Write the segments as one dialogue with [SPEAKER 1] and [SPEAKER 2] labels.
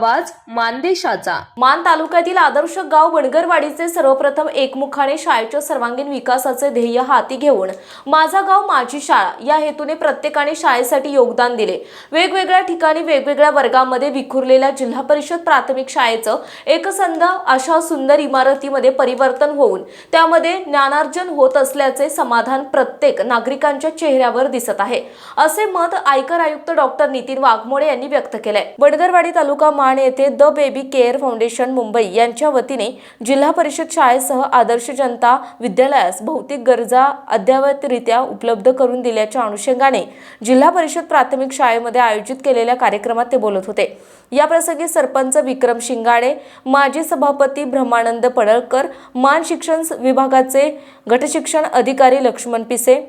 [SPEAKER 1] आवाज मानदेशाचा.
[SPEAKER 2] मान तालुक्यातील आदर्श गाव वणगरवाडीचे सर्वप्रथम एकमुखाने शाळेच्या सर्वांगीण विकासाचे ध्येय हाती घेऊन माझा गाव माझी शाळा या हेतूने प्रत्येकाने शाळेसाठी योगदान दिले. वेगवेगळ्या ठिकाणी वेगवेगळ्या वर्गामध्ये विखुरलेल्या जिल्हा परिषद प्राथमिक शाळेचं एकसंध अशा सुंदर इमारतीमध्ये परिवर्तन होऊन त्यामध्ये ज्ञानार्जन होत असल्याचे समाधान प्रत्येक नागरिकांच्या चेहऱ्यावर दिसत आहे. असे मत आयकर आयुक्त डॉक्टर नितीन वाघमोडे यांनी व्यक्त केलंय. वडगरवाडी तालुका मान येथे the baby care foundation Mumbai यांच्या वतीने जिल्हा परिषद शाळेसह आदर्श जनता विद्यालयास भौतिक गरजा अद्ययावतरित्या उपलब्ध करून दिल्याच्या अनुषंगाने जिल्हा परिषद प्राथमिक शाळेमध्ये आयोजित केलेल्या कार्यक्रमात ते बोलत होते. याप्रसंगी सरपंच विक्रम शिंगाडे माजी सभापती ब्रह्मानंद पडळकर मान शिक्षण विभागाचे गटशिक्षण अधिकारी लक्ष्मण पिसे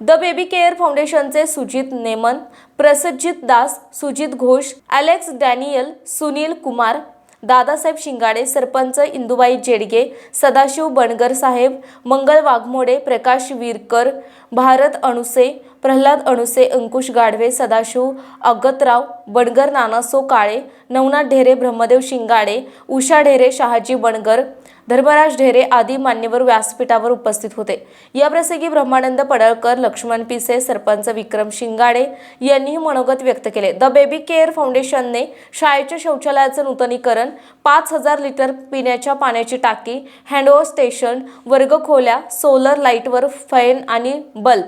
[SPEAKER 2] द बेबी केअर फाउंडेशनचे सुजित नेमन प्रसज्जित दास सुजित घोष अलेक्स डॅनियल सुनील कुमार दादासाहेब शिंगाडे सरपंच इंदुबाई जेडगे सदाशिव बनगर साहेब मंगल वाघमोडे प्रकाश विरकर भारत अणुसे प्रल्हाद अणुसे अंकुश गाढवे सदाशिव अगतराव बनगर नानासो काळे नवनाथ ढेरे ब्रह्मदेव शिंगाडे उषा ढेरे शहाजी बनगर धर्मराज ढेरे आदी मान्यवर व्यासपीठावर उपस्थित होते. याप्रसंगी ब्रह्मानंद पडळकर लक्ष्मण पिसे सरपंच विक्रम शिंगाडे यांनीही मनोगत व्यक्त केले. द बेबी केअर फाउंडेशनने शाळेच्या शौचालयाचं नूतनीकरण पाच हजार लिटर पिण्याच्या पाण्याची टाकी हँडओव्हर स्टेशन वर्गखोल्या सोलर लाईटवर फॅन आणि बल्ब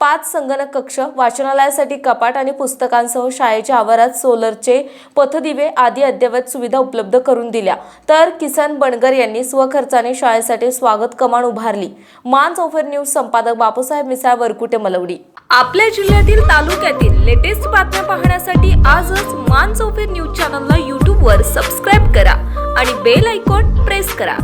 [SPEAKER 2] पाच संगणक कक्ष वाचनालयासाठी कपाट आणि पुस्तकांसह शाळेच्या आवारात सोलरचे पथदिवे आदी अद्ययावत सुविधा उपलब्ध करून दिल्या. तर किसन बनगर यांनी स्वखर्चाने शाळेसाठी स्वागत कमान उभारली. मान चौफेर न्यूज संपादक बापूसाहेब मिसाळ वरकुटे मलवडी.
[SPEAKER 1] आपल्या जिल्ह्यातील तालुक्यातील लेटेस्ट बातम्या पाहण्यासाठी आजच मान चौफेर न्यूज चॅनलला यूट्यूबवर सबस्क्राईब करा आणि बेल आयकॉन प्रेस करा.